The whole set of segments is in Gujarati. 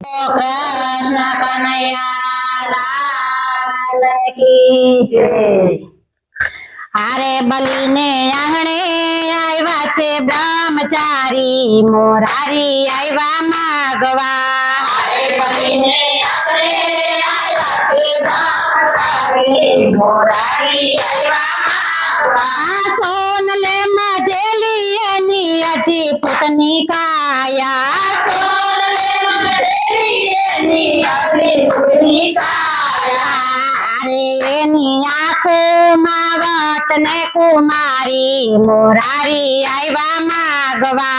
કૃષ્ણ કનૈયા લાલ કી જય. હારે બલીને આંગણે આવ્યા છે બ્રહ્મચારી મોરારી આવ્યા માગવા હારે બલીને આંગણે આવ્યા છે બ્રહ્મચારી મોરારી આવ્યા માગવા સોનલે મઢેલી એની અઢી ફૂટની કાયા વટ ને કુમારી મોરારી આવ્યા માગવા.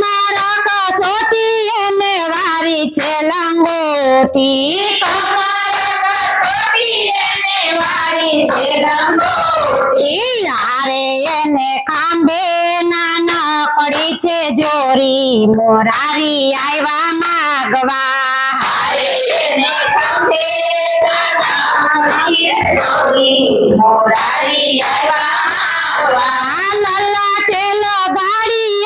આવ્યા કસોટી એને વારી છે લંગોટી. વારી છે લંગોટી. એને પડી છે જોરી મોરારી આવ્યા માગવા. જોરી મોરારી આવ્યા માગવા લલ્લા તેલો ગાડી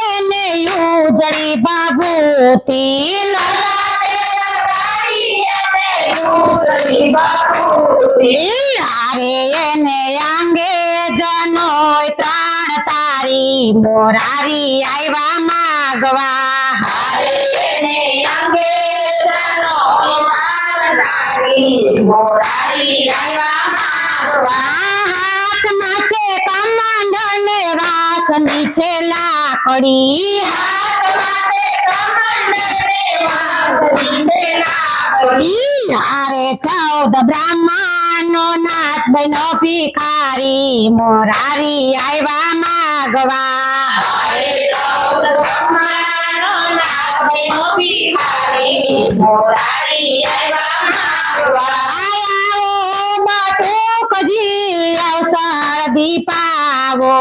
તારી મોરારી આવ્યા માગવા મોરારી આવ્યા હાથમાં છે કમંડળ ને વાસની છે લાકડી. હાથમાં છે ને લાકડી. હારે ચૌદ બ્રાહ્મણો નાથ બનો ભિખારી મોરારી આવ્યા માગવા. હારે ચૌદ બ્રાહ્મણો નાથ બનો ભિખારી મોરારી આવ્યા માગવા. આવો બટુકજી અવસર દીપાવો.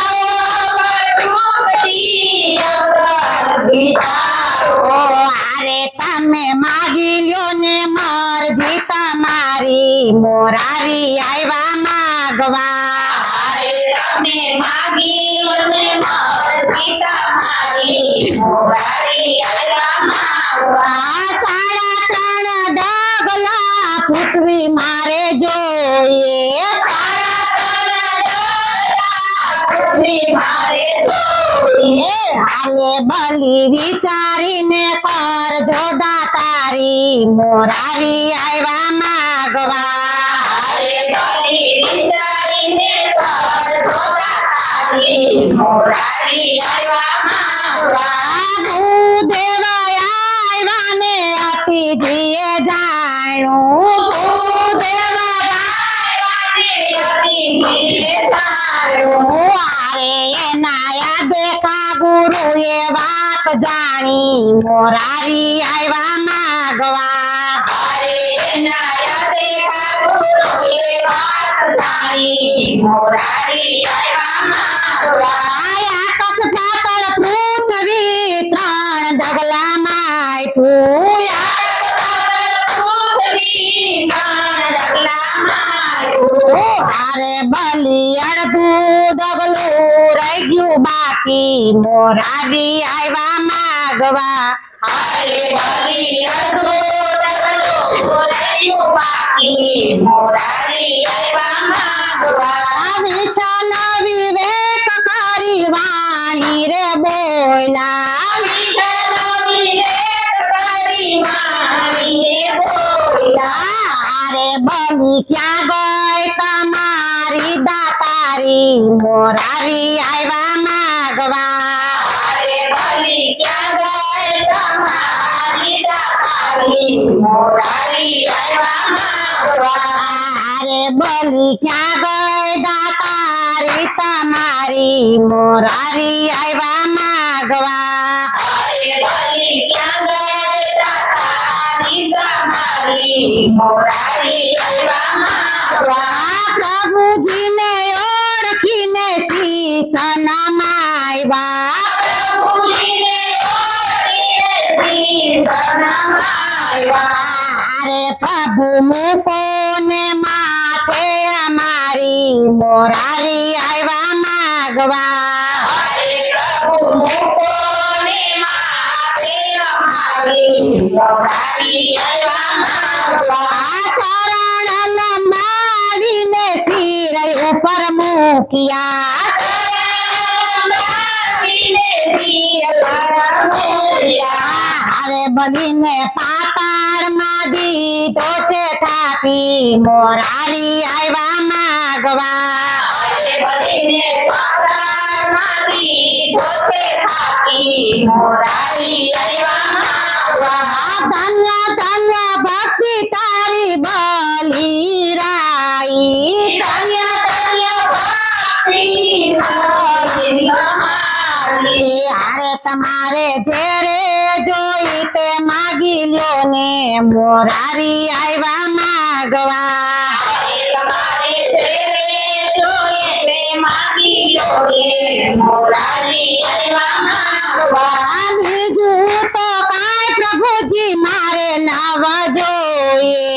આવો બટુકજી અવસર દીપાવો. અરે તમે માગી લ્યો ને મરજી તમારી. મોરારી આવ્યા માગવા. મારે તમે માગી લ્યો ને મરજી તમારી. મોરારી આવ્યા માગવા. સાડા ત્રણ ડગલા પૃથ્વી હાલે બલી વિચારીને કર જોડા તારી મોરારી આવ્યા માગવા. હાલે ગુરુએ વાત જાણી મોરારી આવ્યા માગવા. મોરારી આવ્યા માગવા. આકાશ પાતળ আরে বলিয়ার তু দগলো রাইগু বাকি মোরারি আইবা মাগবা। আরে বলিয়ার তু দগলো রাইগু বাকি মোরারি আইবা মাগবা। બલી ક્યાં ગઈ તમારી દાતારી? મોરારી આવ્યા માગવા. ક્યાં ગઈ તમારી દાતારી મોરારી આવ્યા માગવા અરે બલી ક્યાં ગઈ દાતારી તમારી? મોરારી આવ્યા માગવા. ક્યાં ગઈ તમારી મોરારી આવ્યા માગવા પ્રભુજીને ઓળખીને શીશ નમાવ્યા પ્રભુજીને ઓળખીને શીશ નમાવ્યા અરે પ્રભુ મૂકો ને માથે અમારા મારી મોરારી આવ્યા માગવા અમારી મોરારી આવ્યા માંગવા આ શરણ લંબાવીને શિર ઉપર મૂક્યા અરે બલીને પાતાળમાં દીધો છે થાપી મોરારી આવ્યા માગવા આ લ્યો ને મોરારી આવ્યા માગવા. બીજું તો પ્રભુજી મારે નવ જોઈએ.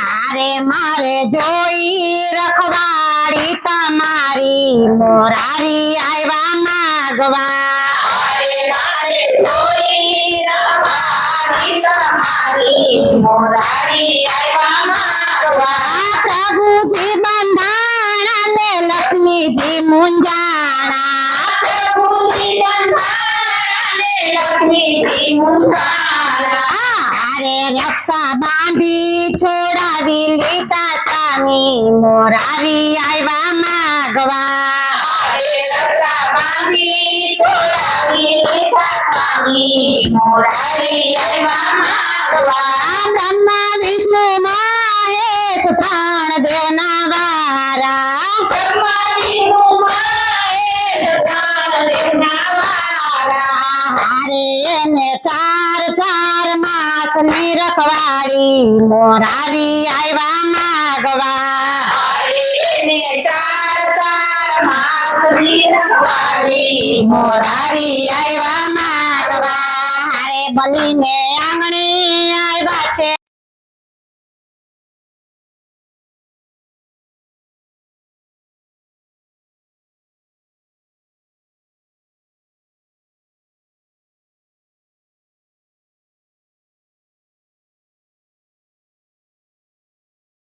હારે મારે જોઈ રખવાડી તમારી. મોરારી આવ્યા માગવા મોરારી આવ્યા માંગવા આ પ્રભુજી બંધાણા ને લક્ષ્મીજી મુંજાણા પ્રભુજી બંધારાને લક્ષ્મીજી મુંગારા અરે રક્ષા બાંધી મોરારી આવ્યા માગવા બ્રહ્મા વિષ્ણુ મહેશ ત્રણ દેવના વારા બ્રહ્મા વિષ્ણુ મહેશ ત્રણ દેવના વાળા હારે ને ચાર ચાર માસની રખવાડી મોરારી આવ્યા મોરારી આવ્યા માગવા હારે બલીને આંગણી આવ્યા છે